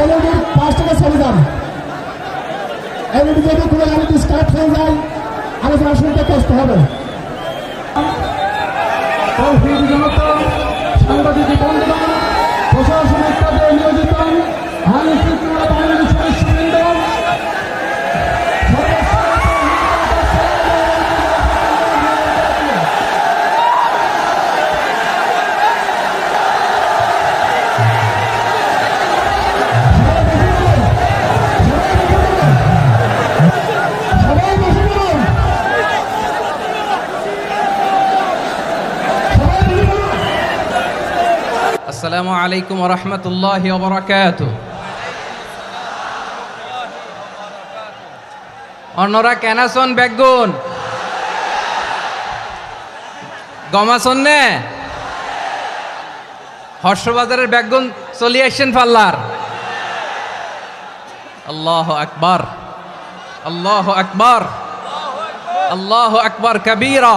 এলইডির পাঁচ টাকা চলে যান। এলইডি যদি কোনো এলইডি স্টার্ট হয়ে যায়, আলোচনা শুনতে কষ্ট হবে। জনতা, সাংবাদিক বন্ধুগণ, প্রশাসনিক পদে নিয়োজিত আইন আসসালামু আলাইকুম রহমতুল্লাহ বরাকাত অন্যরা কেনাসন বেগুন? গমাসন নে? হর্ষবাজারের বেগুন চলি আসছেন পাল্লার। আল্লাহ আকবার। আল্লাহ আকবার। আল্লাহ আকবার কবীরা।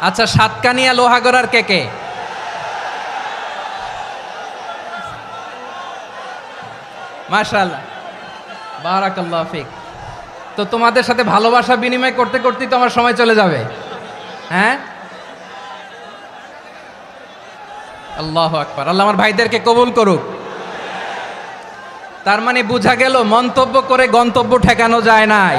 আচ্ছা সাতকানিয়া লোহাগড়ার কে কে? মাশাল্লাহ বারাকাল্লাহ ফিক। তো তোমাদের সাথে ভালোবাসা বিনিময় করতে করতেই তো আমার সময় চলে যাবে। হ্যাঁ? আল্লাহ আকবার। আল্লাহ আমার ভাইদেরকে কবুল করুক। তার মানে বোঝা গেল, মন্তব্য করে গন্তব্য ঠেকানো যায় নাই।